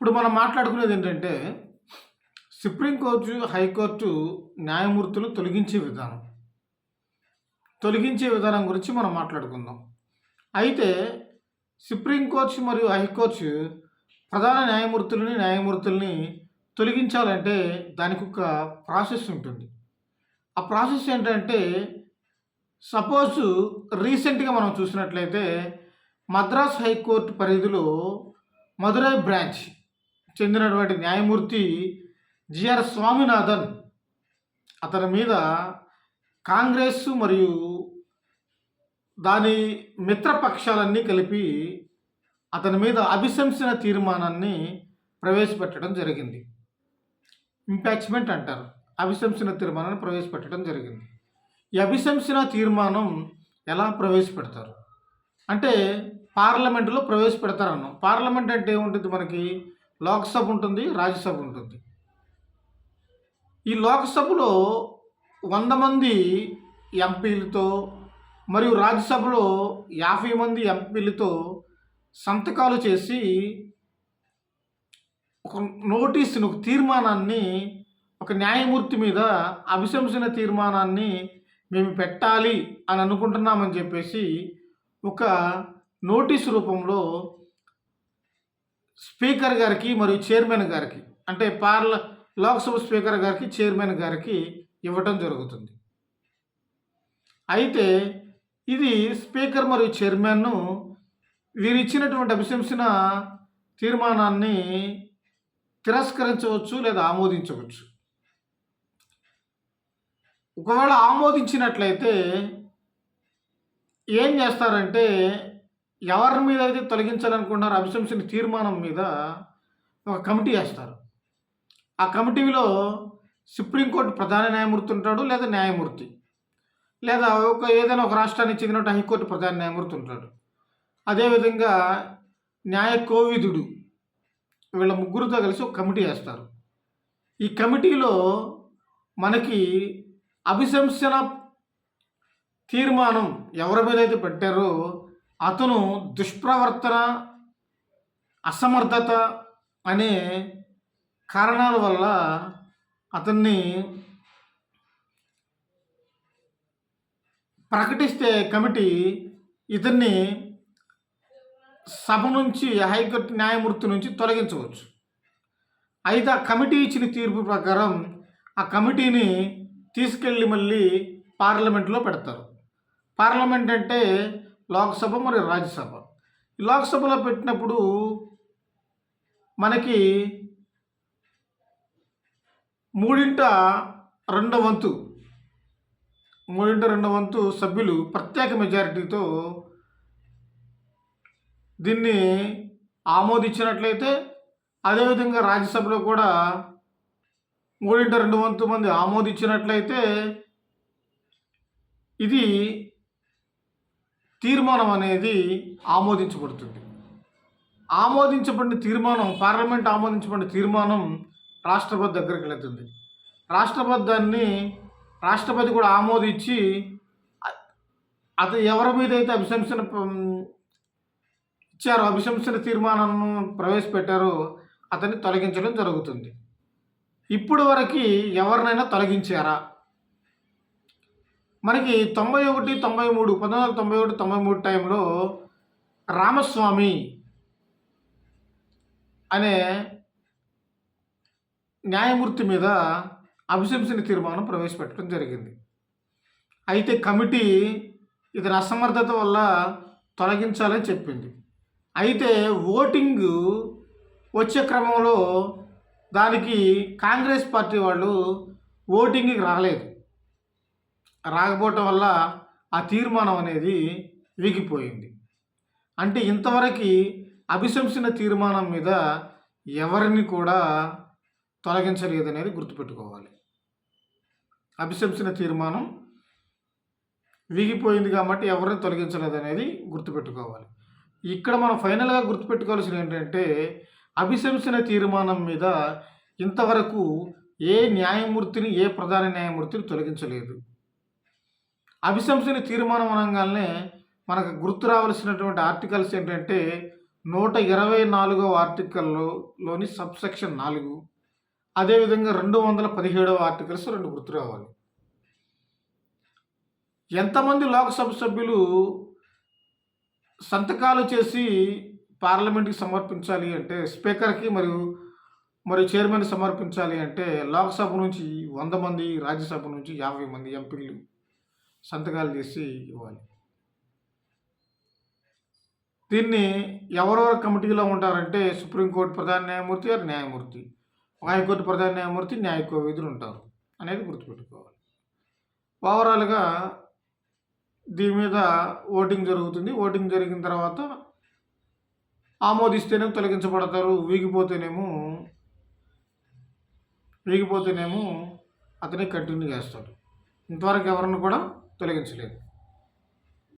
ఇప్పుడు మనం మాట్లాడుకునేది ఏంటంటే సుప్రీంకోర్టు హైకోర్టు న్యాయమూర్తులు తొలగించే విధానం. తొలగించే విధానం గురించి మనం మాట్లాడుకుందాం. అయితే సుప్రీంకోర్టు మరియు హైకోర్టు ప్రధాన న్యాయమూర్తులని న్యాయమూర్తుల్ని తొలగించాలంటే దానికి ఒక ప్రాసెస్ ఉంటుంది. ఆ ప్రాసెస్ ఏంటంటే సపోజ్ రీసెంట్గా మనం చూసినట్లయితే మద్రాస్ హైకోర్టు పరిధిలో మదురై బ్రాంచ్ చెందినటువంటి న్యాయమూర్తి జిఆర్ స్వామినాథన్ అతని మీద కాంగ్రెస్ మరియు దాని మిత్రపక్షాలన్నీ కలిపి అతని మీద అభిశంసన తీర్మానాన్ని ప్రవేశపెట్టడం జరిగింది. ఇంపాచ్మెంట్ అంటారు. అభిశంసన తీర్మానాన్ని ప్రవేశపెట్టడం జరిగింది. ఈ అభిశంసన తీర్మానం ఎలా ప్రవేశపెడతారు? అంటే పార్లమెంటులో ప్రవేశపెడతారు అన్నాం పార్లమెంట్ అంటే ఏముంటుంది మనకి? లోక్సభ ఉంటుంది రాజ్యసభ ఉంటుంది. ఈ లోక్సభలో వంద మంది ఎంపీలతో మరియు రాజ్యసభలో యాభై మంది ఎంపీలతో సంతకాలు చేసి ఒక నోటీసును ఒక తీర్మానాన్ని ఒక న్యాయమూర్తి మీద అభిశంసన తీర్మానాన్ని మేము పెట్టాలి అని అనుకుంటున్నామని చెప్పేసి ఒక నోటీస్ రూపంలో స్పీకర్ గారికి మరియు చైర్మన్ గారికి అంటే పార్ల లోక్సభ స్పీకర్ గారికి చైర్మన్ గారికి ఇవ్వటం జరుగుతుంది. అయితే ఇది స్పీకర్ మరియు చైర్మన్ను వీరు ఇచ్చినటువంటి అభిశంసన తీర్మానాన్ని తిరస్కరించవచ్చు లేదా ఆమోదించవచ్చు. ఒకవేళ ఆమోదించినట్లయితే ఏం చేస్తారంటే ఎవరి మీద అయితే తొలగించాలనుకుంటున్నారో అభిశంసన తీర్మానం మీద ఒక కమిటీ వేస్తారు. ఆ కమిటీలో సుప్రీంకోర్టు ప్రధాన న్యాయమూర్తి ఉంటాడు లేదా న్యాయమూర్తి లేదా ఒక ఏదైనా ఒక రాష్ట్రానికి చెందిన హైకోర్టు ప్రధాన న్యాయమూర్తి ఉంటాడు. అదేవిధంగా న్యాయ కోవిదుడు వీళ్ళ ముగ్గురితో కలిసి ఒక కమిటీ వేస్తారు. ఈ కమిటీలో మనకి అభిశంసన తీర్మానం ఎవరి మీద అయితే పెట్టారో అతను దుష్ప్రవర్తన అసమర్థత అనే కారణాల వల్ల అతన్ని ప్రకటిస్తే కమిటీ ఇతన్ని సభ నుంచి హైకోర్టు న్యాయమూర్తి నుంచి తొలగించవచ్చు. అయితే ఆ కమిటీ ఇచ్చిన తీర్పు ప్రకారం ఆ కమిటీని తీసుకెళ్ళి మళ్ళీ పార్లమెంట్లో పెడతారు. పార్లమెంట్ అంటే లోక్సభ మరియు రాజ్యసభ ఈ లోక్సభలో పెట్టినప్పుడు మనకి మూడింట రెండవ వంతు మూడింట రెండవ వంతు సభ్యులు ప్రత్యేక మెజారిటీతో దీన్ని ఆమోదించినట్లయితే అదేవిధంగా రాజ్యసభలో కూడా మూడింట రెండు వంతు మంది ఆమోదించినట్లయితే ఇది తీర్మానం అనేది ఆమోదించబడుతుంది. ఆమోదించబడిన తీర్మానం పార్లమెంట్ ఆమోదించబడిన తీర్మానం రాష్ట్రపతి దగ్గరికి వెళుతుంది. రాష్ట్రపతి దాన్ని రాష్ట్రపతి కూడా ఆమోదించి అతను ఎవరి మీద అయితే అభిశంసన ఇచ్చారో అభిశంసన తీర్మానం ప్రవేశపెట్టారో అతన్ని తొలగించడం జరుగుతుంది. ఇప్పుడు వరకు ఎవరినైనా తొలగించారా? మనకి తొంభై ఒకటి తొంభై మూడు పంతొమ్మిది వందల తొంభై ఒకటి తొంభై మూడు టైంలో రామస్వామి అనే న్యాయమూర్తి మీద అభిశంసన తీర్మానం ప్రవేశపెట్టడం జరిగింది. అయితే కమిటీ ఇతని అసమర్థత వల్ల తొలగించాలని చెప్పింది. అయితే ఓటింగ్ వచ్చే క్రమంలో దానికి కాంగ్రెస్ పార్టీ వాళ్ళు ఓటింగ్కి రాలేదు. రాకపోవటం వల్ల ఆ తీర్మానం అనేది వీగిపోయింది. అంటే ఇంతవరకు అభిశంసన తీర్మానం మీద ఎవరిని కూడా తొలగించలేదనేది గుర్తుపెట్టుకోవాలి. అభిశంసన తీర్మానం వీగిపోయింది కాబట్టి ఎవరిని తొలగించలేదనేది గుర్తుపెట్టుకోవాలి. ఇక్కడ మనం ఫైనల్గా గుర్తుపెట్టుకోవాల్సింది ఏంటంటే అభిశంసన తీర్మానం మీద ఇంతవరకు ఏ న్యాయమూర్తిని ఏ ప్రధాన న్యాయమూర్తిని తొలగించలేదు. అభిశంసన తీర్మానం అనగానే మనకు గుర్తు రావాల్సినటువంటి ఆర్టికల్స్ ఏంటంటే నూట ఇరవై నాలుగవ ఆర్టికల్లోని లోని సబ్సెక్షన్ నాలుగు. అదేవిధంగా రెండు వందల పదిహేడవ ఆర్టికల్స్ రెండు గుర్తు రావాలి. ఎంతమంది లోక్సభ సభ్యులు సంతకాలు చేసి పార్లమెంట్కి సమర్పించాలి అంటే స్పీకర్కి మరియు మరియు చైర్మన్ సమర్పించాలి అంటే లోక్సభ నుంచి వంద మంది రాజ్యసభ నుంచి యాభై మంది ఎంపీలు సంతకాలు చేసి ఇవ్వాలి. దీన్ని ఎవరెవరు కమిటీలో ఉంటారంటే సుప్రీంకోర్టు ప్రధాన న్యాయమూర్తి గారు న్యాయమూర్తి హైకోర్టు ప్రధాన న్యాయమూర్తి న్యాయకోవిధులు ఉంటారు అనేది గుర్తుపెట్టుకోవాలి. ఓవరాల్గా దీని మీద ఓటింగ్ జరుగుతుంది. ఓటింగ్ జరిగిన తర్వాత ఆమోదిస్తేనేమో తొలగించబడతారు. వీగిపోతేనేమో వీగిపోతేనేమో అతనే కంటిన్యూ చేస్తాడు. ఇంతవరకు ఎవరిని కూడా తొలగించలేదు.